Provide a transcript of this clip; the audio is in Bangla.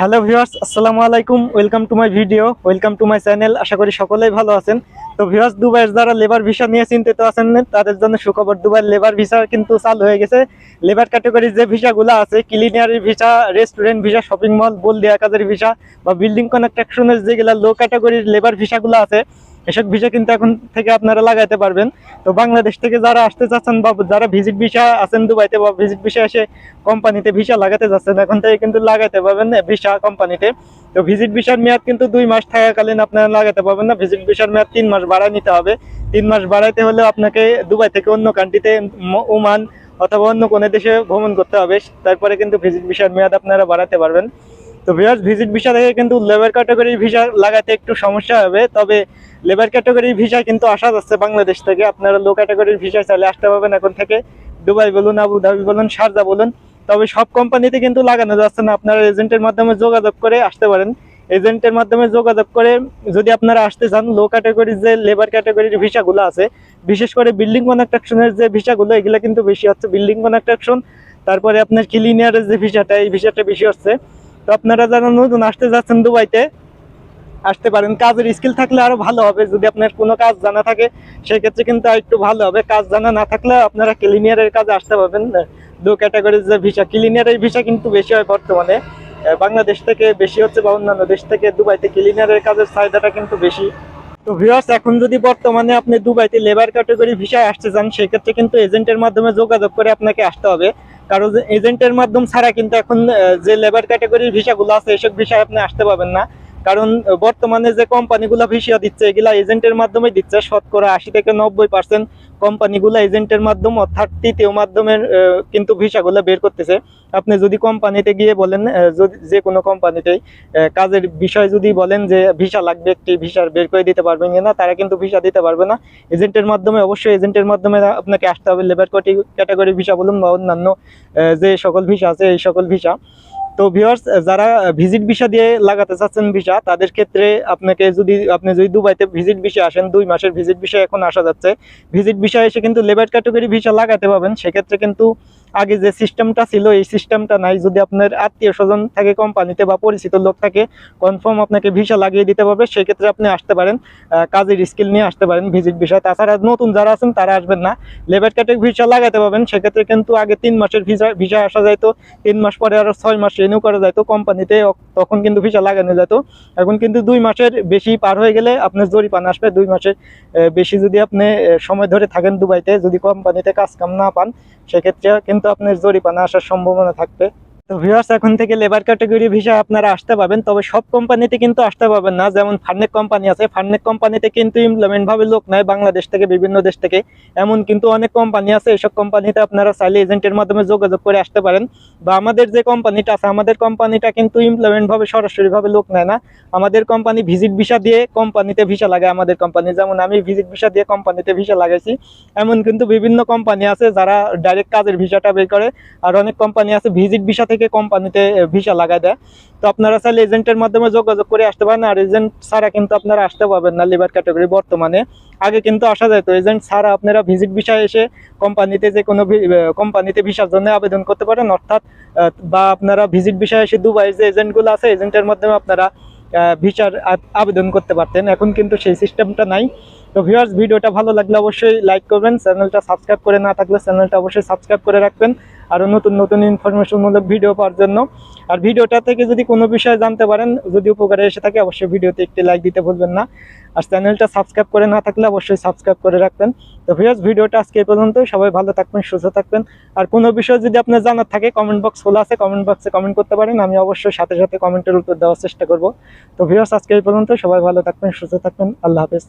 হ্যালো ভিউয়ার্স, আসসালামু আলাইকুম, welcome to my video, welcome to my channel, আশা করি সকলেই ভালো আছেন। তো ভিউয়ার্স, দুবাইয়ের যারা লেবার ভিসা নিয়ে চিন্তিত আছেন, তাদের জন্য সুখবর, দুবাইয়ের লেবার ভিসা কিন্তু চালু হয়ে গেছে। লেবার ক্যাটাগরির যে ভিসাগুলো আছে ক্লিনিয়ারের visa restaurant visa shopping mall বলদিয়া কাজের ভিসা বা বিল্ডিং কনস্ট্রাকশনের যেগুলো লো ক্যাটাগরির লেবার ভিসাগুলো আছে এসব ভিসা কিন্তু এখন থেকে আপনারা লাগাইতে পারবেন। তো বাংলাদেশ থেকে যারা আসতে চাচ্ছেন বা যারা ভিজিট ভিসা আছেন দুবাইতে বা ভিজিট ভিসা এসে কোম্পানিতে ভিসা লাগাতে যাচ্ছেন এখন থেকে কিন্তু লাগাইতে পারবেন ভিসা কোম্পানিতে তো ভিজিট ভিসার মেয়াদ কিন্তু দুই মাস থাকাকালীন আপনারা লাগাতে পারবেন না। ভিজিট ভিসার মেয়াদ তিন মাস বাড়ায় নিতে হবে। তিন মাস বাড়াইতে হলে আপনাকে দুবাই থেকে অন্য কান্ট্রিতে ওমান অথবা অন্য কোনো দেশে ভ্রমণ করতে হবে। তারপরে কিন্তু ভিজিট ভিসার মেয়াদ আপনারা বাড়াতে পারবেন। তো ভিউয়ার্স ভিজিট ভিসা থেকে কিন্তু লেবার ক্যাটাগরির ভিসা লাগাতে একটু সমস্যা হবে। তবে লেবার ক্যাটাগরির ভিসা কিন্তু আসা যাচ্ছে বাংলাদেশ থেকে। আপনারা লো ক্যাটাগরির ভিসা চাইলে আসতে পারবেন এখন থেকে। দুবাই বলুন, আবুধাবি বলুন, শারজা বলুন। তবে সব কোম্পানিতে কিন্তু লাগানো যাচ্ছে না। আপনারা এজেন্টের মাধ্যমে যোগাযোগ করে আসতে পারেন। এজেন্টের মাধ্যমে যোগাযোগ করে যদি আপনারা আসতে চান লো ক্যাটাগরির যে লেবার ক্যাটাগরির ভিসাগুলো আছে, বিশেষ করে বিল্ডিং কনস্ট্রাকশনের যে ভিসাগুলো এগুলো কিন্তু বেশি হচ্ছে। বিল্ডিং কনস্ট্রাকশন তারপরে আপনার ক্লিনিয়ারের যে ভিসাটা এই ভিসাটা বেশি হচ্ছে। তো আপনারা যারা নতুন আসতে যাচ্ছেন দুবাইতে, আসতে পারেন। কাজের স্কিল থাকলে আরও ভালো হবে। যদি আপনার কোনো কাজ জানা থাকে, সেক্ষেত্রে কিন্তু একটু ভালো হবে। কাজ জানা না থাকলে আপনারা ক্লিনিয়ারের কাজে আসতে পারবেন। দু ক্যাটাগরির যে ভিসা ক্লিনিয়ারের ভিসা কিন্তু বেশি হয় বর্তমানে। বাংলাদেশ থেকে বেশি হচ্ছে বা অন্যান্য দেশ থেকে দুবাইতে ক্লিনিয়ারের কাজের চাহিদাটা কিন্তু বেশি। তো ভিউয়ার্স এখন যদি বর্তমানে আপনি দুবাইতে লেবার ক্যাটাগরি ভিসায় আসতে চান, সেক্ষেত্রে কিন্তু এজেন্টের মাধ্যমে যোগাযোগ করে আপনাকে আসতে হবে। কারণ এজেন্টের মাধ্যম ছাড়া কিন্তু এখন যে লেবার ক্যাটাগরির ভিসাগুলো আছে, এসব ভিসায় আপনি আসতে পারবেন না। কারণ বর্তমানে যে কোম্পানিগুলো ভিসা দিচ্ছে, এগুলা এজেন্টের মাধ্যমে দিচ্ছে। শতকরা আশি থেকে নব্বই পার্সেন্ট কোম্পানিগুলো এজেন্টের মাধ্যম অর্থাৎ তৃতীয় মাধ্যমের কিন্তু ভিসাগুলো বের করতেছে। আপনি যদি কোম্পানিতে গিয়ে বলেন যদি যে কোনো কোম্পানিতেই কাজের বিষয় যদি বলেন যে ভিসা লাগবে, একটি ভিসার বের করে দিতে পারবেন কিনা, তারা কিন্তু ভিসা দিতে পারবে না। এজেন্টের মাধ্যমে, অবশ্যই এজেন্টের মাধ্যমে আপনাকে আসতে হবে লেবার ক্যাটাগরি ভিসা বলুন বা অন্যান্য যে সকল ভিসা আছে, এই সকল ভিসা। তো ভিউয়ার্স যারা ভিজিট ভিসা দিয়ে লাগাতে চাচ্ছেন ভিসা তাদের ক্ষেত্রে আপনাকে যদি, আপনি যদি দুবাইতে ভিজিট ভিসা আসেন, দুই মাসের ভিজিট ভিসা এখন আসা যাচ্ছে। ভিজিট ভিসা এসে কিন্তু লেবার ক্যাটাগরি ভিসা লাগাতে পাবেন সেক্ষেত্রে কিন্তু আগে যে সিস্টেমটা ছিল, এই সিস্টেমটা নাই। যদি আপনার আত্মীয় স্বজন থাকে কোম্পানিতে বা পরিচিত লোক থাকে কনফার্ম আপনাকে ভিসা লাগিয়ে দিতে পারবে। সেক্ষেত্রে আপনি আসতে পারেন কাজের স্কিল নিয়ে আসতে পারেন ভিজিট ভিসা তাছাড়া নতুন যারা আছেন, তারা আসবেন না। লেবার ক্যাটাগরি ভিসা লাগাতে পারবেন। সেক্ষেত্রে কিন্তু আগে তিন মাসের ভিসা ভিসা আসা যাইতো। তিন মাস পরে আরও ছয় মাস রিনিউ করা যাইতো কোম্পানিতে তখন কিন্তু ভিসা লাগানো যেত এখন কিন্তু দুই মাসের বেশি পার হয়ে গেলে আপনার জরিপানা আসবে। দুই মাসের বেশি যদি আপনি সময় ধরে থাকেন দুবাইতে, যদি কোম্পানিতে কাজ কাম না পান সেক্ষেত্রে কিন্তু আপনার জরিপানা আসার সম্ভাবনা থাকবে। তো ভিউয়ার্স এখন থেকে লেবার ক্যাটাগরি ভিসা আপনারা আসতে পাবেন তবে সব কোম্পানিতে কিন্তু আসতে পারবেন না। যেমন ফার্নেক কোম্পানি আছে ফার্নেক কোম্পানিতে কিন্তু ইমপ্লয়মেন্ট ভাবে লোক নেয় বাংলাদেশ থেকে, বিভিন্ন দেশ থেকে। এমন কিন্তু অনেক কোম্পানি আছে এইসব কোম্পানিতে আপনারা চাইলে এজেন্টের মাধ্যমে যোগাযোগ করে আসতে পারেন। বা আমাদের যে কোম্পানিটা আছে, আমাদের কোম্পানিটা কিন্তু ইমপ্লয়মেন্ট ভাবে সরাসরি ভাবে লোক নেয় না। আমাদের কোম্পানি ভিজিট ভিসা দিয়ে কোম্পানিতে ভিসা লাগায় আমাদের কোম্পানি যেমন আমি ভিজিট ভিসা দিয়ে কোম্পানিতে ভিসা লাগাইছি, এমন কিন্তু বিভিন্ন কোম্পানি আছে যারা ডাইরেক্ট কাজের ভিসাটা বের করে। আর অনেক কোম্পানি আছে ভিজিট ভিসা থেকে কোম্পানিতে ভিসা লাগায় দেয়। তো আপনারা চাইলে এজেন্টের মাধ্যমে যোগাযোগ করে আসতে পারেন। আর এজেন্ট ছাড়া কিন্তু আপনারা আসতে পারবেন না লিভার ক্যাটাগরি বর্তমানে। আগে কিন্তু আসা যায় তো এজেন্ট ছাড়া আপনারা ভিজিট ভিসা এসে কোম্পানিতে যে কোনো কোম্পানিতে ভিসার জন্য আবেদন করতে পারেন। অর্থাৎ বা আপনারা ভিজিট ভিসা এসে দুবাই যে এজেন্টগুলো আছে এজেন্টের মাধ্যমে আপনারা ভিসার আবেদন করতে পারতেন। এখন কিন্তু সেই সিস্টেমটা নাই। তো ভিউয়ার্স ভিডিওটা ভালো লাগলে অবশ্যই লাইক করবেন। চ্যানেলটা সাবস্ক্রাইব করে না থাকলে চ্যানেলটা অবশ্যই সাবস্ক্রাইব করে রাখবেন। আরও নতুন নতুন ইনফরমেশনমূলক ভিডিও পাওয়ার জন্য। আর ভিডিওটা থেকে যদি কোনো বিষয়ে জানতে পারেন, যদি উপকারে এসে থাকে, অবশ্যই ভিডিওতে একটি লাইক দিতে ভুলবেন না। আর চ্যানেলটা সাবস্ক্রাইব করে না থাকলে অবশ্যই সাবস্ক্রাইব করে রাখবেন। তো ভিউয়ার্স ভিডিওটা আজকে এই পর্যন্ত সবাই ভালো থাকবেন, সুস্থ থাকবেন। আর কোনো বিষয় যদি আপনার জানার থাকে কমেন্ট বক্স খোলা আছে কমেন্ট বক্সে কমেন্ট করতে পারেন। আমি অবশ্যই সাথে সাথে কমেন্টের উত্তর দেওয়ার চেষ্টা করব। তো ভিউয়ার্স আজকে এই পর্যন্ত সবাই ভালো থাকবেন, সুস্থ থাকবেন। আল্লাহ হাফেজ।